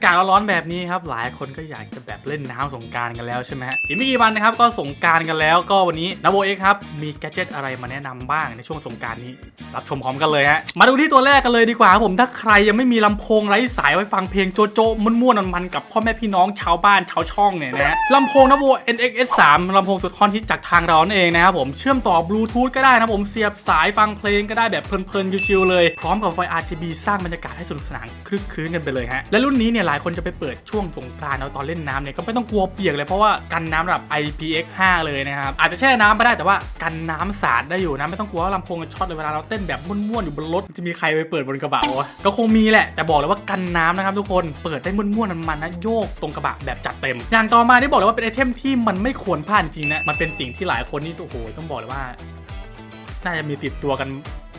ากาศร้อนๆแบบนี้ครับหลายคนก็อยากจะแบบเล่นน้ำสงการกันแล้วใช่ไหมฮะอีกไม่กี่วันนะครับก็สงการกันแล้วก็วันนี้นาโบเอ็กครับมีแกดเจิตอะไรมาแนะนำบ้างในช่วงสงการนี้ รับชมพร้อมกันเลยฮะมาดูที่ตัวแรกกันเลยดีกว่าผมถ้าใครยังไม่มีลำโพงไร้สายไว้ฟังเพลงโจโจ้ม่วนๆมันๆกับพ่อแม่พี่น้องชาวบ้านชาวช่องเนี่ยนะฮะลำโพงนาโบ NXS 3ลำโพงสุดฮอตฮิตจากทางเรานั่นเองนะครับผมเชื่อมต่อบลูทูธก็ได้นะผมเสียบสายฟังเพลงก็ได้แบบเพลินๆชิวๆเลยพร้อมกับไฟ RGB สร้างบรรยากาศให้สนุกสนานคลึกคลื้นกันไปเลยฮะและรุ่นนี้เนี่ยลายคนจะไปเปิดช่วงสงกรานต์เอาตอนเล่นน้ำเนี่ยก็ไม่ต้องกลัวเปียกเลยเพราะว่ากันน้ำระดับ IPX5 เลยนะครับอาจจะแช่น้ำไม่ได้แต่ว่ากันน้ำสาดได้อยู่นะไม่ต้องกลัวว่าลำโพงจะช็อตเลยเวลาเราเต้นแบบม่วนๆอยู่บนรถจะมีใครไปเปิดบนกระบะวะก็คงมีแหละ แต่บอกเลยว่ากันน้ำนะครับทุกคนเปิดได้ม่วนๆมันๆนะโยกตรงกระบะแบบจัดเต็ม อย่างต่อมาที่บอกเลยว่าเป็นไอเทมที่มันไม่ควรพลาดจริงนะมันเป็นสิ่งที่หลายคนนี่โอ้โหต้องบอกเลยว่า น่าจะมีติดตัวกัน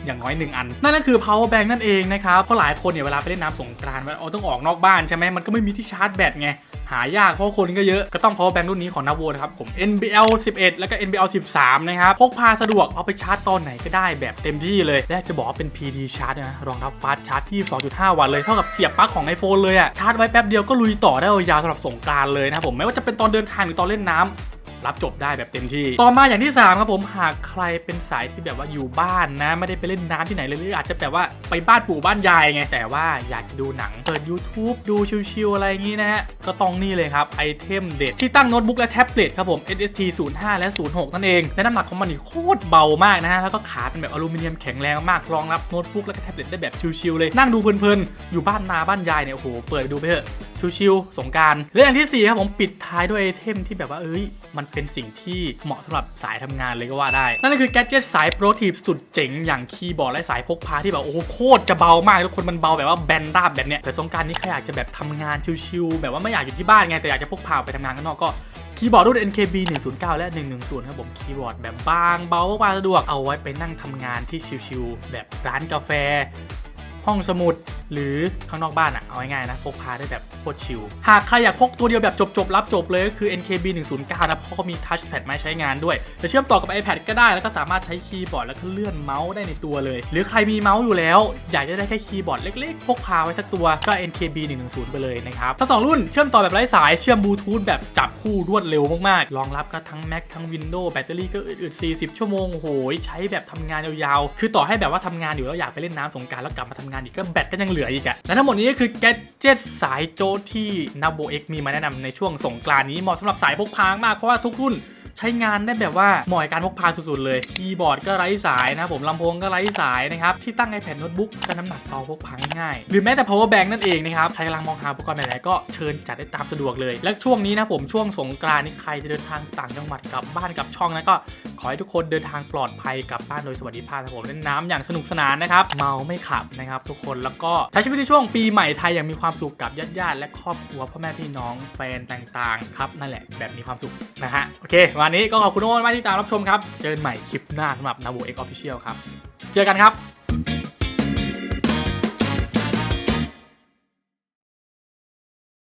อย่างน้อยหนึ่งอัน นั่นก็คือ power bank นั่นเองนะครับ เพราะหลายคนเนี่ยเวลาไปเล่นน้ำสงกรานต์เอาต้องออกนอกบ้านใช่ไหมมันก็ไม่มีที่ชาร์จแบตไงหายากเพราะคนก็เยอะก็ต้อง power bank รุ่นนี้ของนาโวนะครับผม NBL 11 แล้วก็ NBL 13 นะครับพกพาสะดวกเอาไปชาร์จตอนไหนก็ได้แบบเต็มที่เลย และจะบอกว่าเป็น PD ชาร์จนะรองรับฟาสชาร์จ 22.5 วัตต์เลยเท่ากับเสียบปลั๊กของ iPhone เลยอะชาร์จไว้แป๊บเดียวก็ลุยต่อได้ยาวสำหรับสงกรานต์เลยนะครับผมไม่ว่าจะเป็นตอนเดินทางหรือตอนเล่นน้ำ รับจบได้แบบเต็มที่ ต่อมาอย่างที่ 3 ครับผมหากใครเป็นสายที่แบบว่าอยู่บ้านนะ ไม่ได้ไปเล่นน้ำที่ไหนเลยหรืออาจจะแบบว่าไปบ้านปู่บ้านยายไง แต่ว่าอยากจะดูหนังเปิด YouTube ดูชิวๆอะไรอย่างนี้นะฮะ ก็ต้องนี่เลยครับ ไอเทมเด็ดที่ตั้งโน้ตบุ๊กและแท็บเล็ตครับผม SST 05 และ 06 นั่นเองและน้ำหนักของมันนี่โคตรเบามากนะฮะแล้วก็ขาเป็นแบบอลูมิเนียมแข็งแรงมากรองรับโน้ตบุ๊กและแท็บเล็ตได้แบบชิวๆเลยนั่งดูเพลินๆอยู่บ้านนาบ้านยายเนี่ยโอ้โหเปิดดูไปเถอะชิวๆสงการและอย่างที่4ครับผมปิดท้ายด้วยไอเทมที่แบบว่าเอ้ยมันเป็นสิ่งที่เหมาะสำหรับสายทำงานเลยก็ว่าได้ นั่นก็คือแกดเจิตสายโปรทีฟสุดเจ๋งอย่างคีย์บอร์ดและสายพกพาที่แบบโอ้โหโคตรจะเบามากทุกคนมันเบาแบบว่าแบนราบแบบเนี้ยแต่สงการนี้ใครอยากจะแบบทำงานชิวๆแบบว่าไม่อยากอยู่ที่บ้านไงแต่อยากจะพกพาไปทำงานข้างนอกก็คีย์บอร์ดรุ่น NKB 109 และ 110 ครับผม คีย์บอร์ดแบบบางเบาพกพาสะดวก เอาไว้ไปนั่งทำงานที่ชิวๆแบบร้านกาแฟ ห้องสมุด หรือข้างนอกบ้านอะเอาง่ายๆนะ พกพาได้แบบโคตรชิล หากใครอยากพกตัวเดียวแบบจบๆ รับจบเลยก็คือ NKB 109นะเพราะเขามีทัชแพดมาใช้งานด้วย จะเชื่อมต่อกับ iPad ก็ได้แล้วก็สามารถใช้คีย์บอร์ดแล้วก็เลื่อนเมาส์ได้ในตัวเลย หรือใครมีเมาส์อยู่แล้ว อยากจะได้แค่คีย์บอร์ดเล็กๆ พกพาไว้สักตัวก็ NKB 110ไปเลยนะครับทั้งสองรุ่นเชื่อมต่อแบบไร้สายเชื่อมบลูทูธแบบจับคู่รวดเร็วมากๆรองรับก็ทั้ง Mac ทั้ง Windows แบตเตอรี่ก็อึดๆ40 ชั่วโมงโอ้โหใช้แบบทำงานยาวๆคือต่อให้แบบว่าทำงานอยู่แล้วอยากไปเล่นน้ำสงกรารแล้วกลับมาทำงานอีกก็แบตก็ยังเหลืออีกอะและทั้งหมดนี้ก็คือแกจ็ตสายโจที่นาโบเอ็กมีมาแนะนำในช่วงสงกรานนี้เหมาะสำหรับสายพกพามากเพราะว่าทุกรุ่น ใช้งานได้แบบว่าเหมาะกับการพกพาสุดๆเลย คีย์บอร์ดก็ไร้สายนะผมลำโพงก็ไร้สายนะครับที่ตั้ง iPad โน้ตบุ๊กก็น้ำหนักเบาพกพาง่ายๆหรือแม้แต่ power bank นั่นเองนะครับใครกำลังมองหาอุปกรณ์ไหนๆก็เชิญจัดได้ตามสะดวกเลย และช่วงนี้นะผมช่วงสงกรานต์นี่ใครจะเดินทางต่างจังหวัดกลับบ้านกลับช่องนะก็ขอให้ทุกคนเดินทางปลอดภัยกลับบ้านโดยสวัสดิภาพครับผมเล่นน้ำอย่างสนุกสนานนะครับเมาไม่ขับนะครับทุกคนแล้วก็ใช้ชีวิตในช่วงปีใหม่ไทยอย่างมีความสุขกับญาติๆและครอบครัวพ่อแม่พี่น้องแฟนต่างๆครับนั่นแหละแบบมีความสุขนะฮะโอเควันนี้ก็ขอบคุณทุกคนมากที่ตามรับชมครับ เจอกันใหม่คลิปหน้าสำหรับนาโวเอ็กออฟฟิเชียลครับ เจอกันครับ